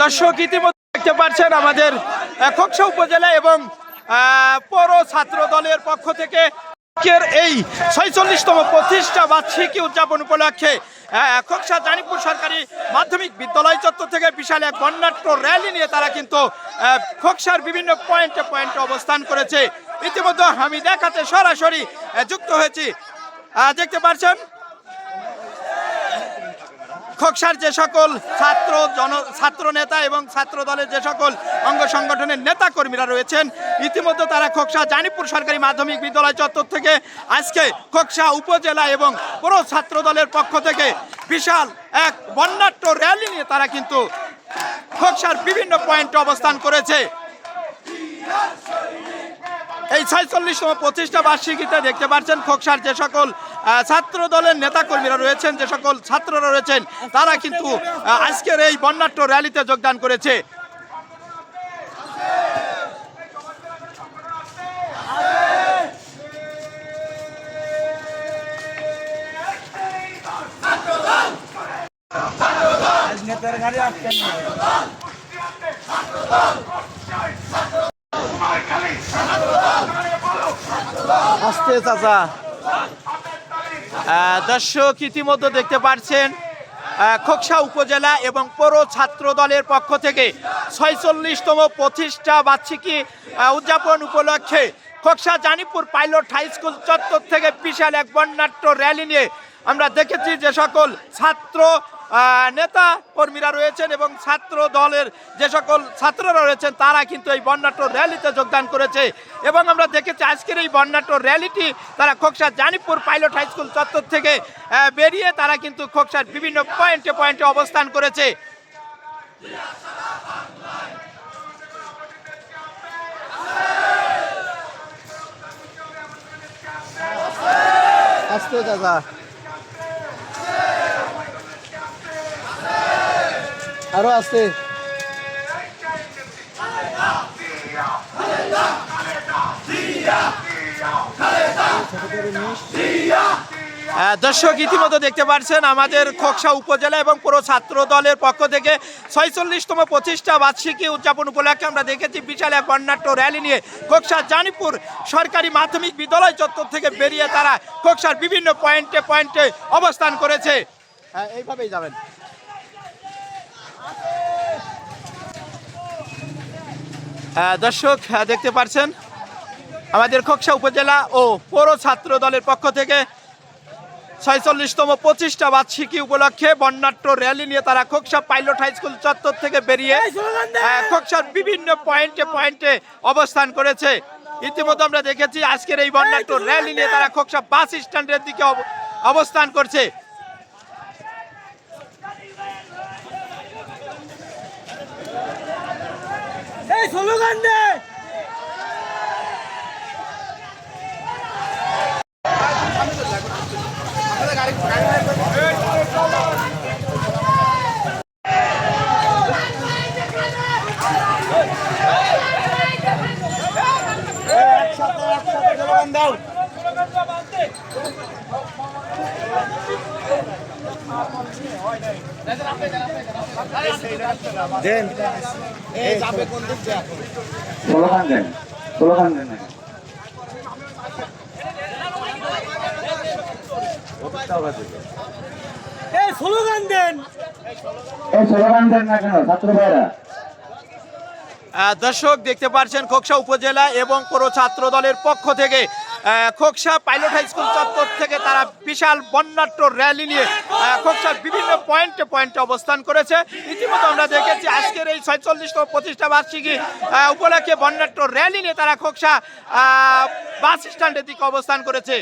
দর্শক ইতিমধ্যে দেখতে পাচ্ছেন আমাদের আহ, উপজেলা এবং পৌর ছাত্র দলের পক্ষ থেকে এই ছয়চল্লিশতম প্রতিষ্ঠা বার্ষিকী উদযাপন উপলক্ষে খোকসা জানিপুর সরকারি মাধ্যমিক বিদ্যালয় চত্বর থেকে বিশাল এক বর্ণাঢ্য র্যালি নিয়ে তারা কিন্তু খোকসার বিভিন্ন পয়েন্টে পয়েন্টে অবস্থান করেছে। ইতিমধ্যে আমি দেখাতে সরাসরি যুক্ত হয়েছি। দেখতে পাচ্ছেন খোকসার যে সকল ছাত্র জন, ছাত্র নেতা এবং ছাত্র দলের যে সকল অঙ্গ সংগঠনের নেতা কর্মীরা রয়েছেন, ইতিমধ্যে তারা খোকসা জানিপুর সরকারি মাধ্যমিক বিদ্যালয় চত্বর থেকে আজকে খোকসা উপজেলা এবং পুরো ছাত্র দলের পক্ষ থেকে বিশাল এক বন্যাট্য র্যালি নিয়ে তারা কিন্তু খোকসার বিভিন্ন পয়েন্টে অবস্থান করেছে। এই ছয়চল্লিশতম প্রতিষ্ঠা বার্ষিকীতে দেখতে পাচ্ছেন খোকসার যে সকল ছাত্র দলের নেতাকর্মীরা রয়েছেন, যে সকল ছাত্ররা রয়েছেন, তারা কিন্তু আজকের এই বর্ণাঢ্য র্যালিতে যোগদান করেছে। আসতে, চাচা। দর্শক ইতিমধ্যে দেখতে পাচ্ছেন খোকসা উপজেলা এবং পৌর ছাত্র দলের পক্ষ থেকে ছয়চল্লিশতম প্রতিষ্ঠা বার্ষিকী উদযাপন উপলক্ষে Khoksa Janipur pilot high school চত্বর থেকে বিশাল এক বর্ণাঢ্য র্যালি নিয়ে আমরা দেখেছি যে সকল ছাত্র নেতা কর্মীরা রয়েছেন এবং ছাত্র দলের যে সকল ছাত্ররা রয়েছেন, তারা কিন্তু এই বর্ণাঢ্য র্যালিতে যোগদান করেছে। এবং আমরা দেখেছি আজকের এই বর্ণাঢ্য র্যালিটি, তারা Khoksa Janipur pilot high school চত্বর থেকে বেরিয়ে তারা কিন্তু খোকসার বিভিন্ন পয়েন্টে পয়েন্টে অবস্থান করেছে। আসতে, দাদা। আরও আহ, দর্শক ইতিমধ্যে দেখতে পাচ্ছেন আমাদের খোকসা উপজেলা এবং পুরো ছাত্র দলের পক্ষ থেকে ছয়চল্লিশতম প্রতিষ্ঠা বার্ষিকী উদযাপন উপলক্ষে আমরা দেখেছি বিশাল এক বর্ণাঢ্য র্যালি নিয়ে খোকসা জানিপুর সরকারি মাধ্যমিক বিদ্যালয় চত্বর থেকে বেরিয়ে তারা খোকসার বিভিন্ন পয়েন্টে পয়েন্টে অবস্থান করেছে। হ্যাঁ, এইভাবেই যাবেন। দর্শক দেখতে পাচ্ছেন আমাদের খোকসা উপজেলা ও পৌর ছাত্র দলের পক্ষ থেকে ছয়চল্লিশতম পঁচিশটা বার্ষিকী উপলক্ষে বন্যাট্য র্যালি নিয়ে তারা খোকসা পাইলট হাই স্কুল চত্বর থেকে বেরিয়ে খোকসার বিভিন্ন পয়েন্টে পয়েন্টে অবস্থান করেছে। ইতিমধ্যে আমরা দেখেছি আজকের এই বন্যাট্য র্যালি নিয়ে তারা খোকসা বাস স্ট্যান্ডের দিকে অব- অবস্থান করছে। স্লোগান দে। একসাথে একসাথে স্লোগান দাও। দেন। এই যাবে কোন দিক স্লোগান দেন স্লোগান দেন। এই স্লোগান দেন। এই স্লোগান দেন না কেন ছাত্র ভাইরা? দর্শক দেখতে পাচ্ছেন খোকসা উপজেলা এবং পুরো ছাত্র দলের পক্ষ থেকে খোকসা পাইলট হাই স্কুল চত্বর থেকে তারা বিশাল বন্যাট্য র্যালি নিয়ে খোকসার বিভিন্ন পয়েন্টে পয়েন্টে অবস্থান করেছে। ইতিমধ্যে আমরা দেখেছি আজকের এই ছয়চল্লিশতম প্রতিষ্ঠা বার্ষিকী উপলক্ষে বন্যাট্য র্যালি নিয়ে তারা খোকসা বাস স্ট্যান্ডের দিকে অবস্থান করেছে।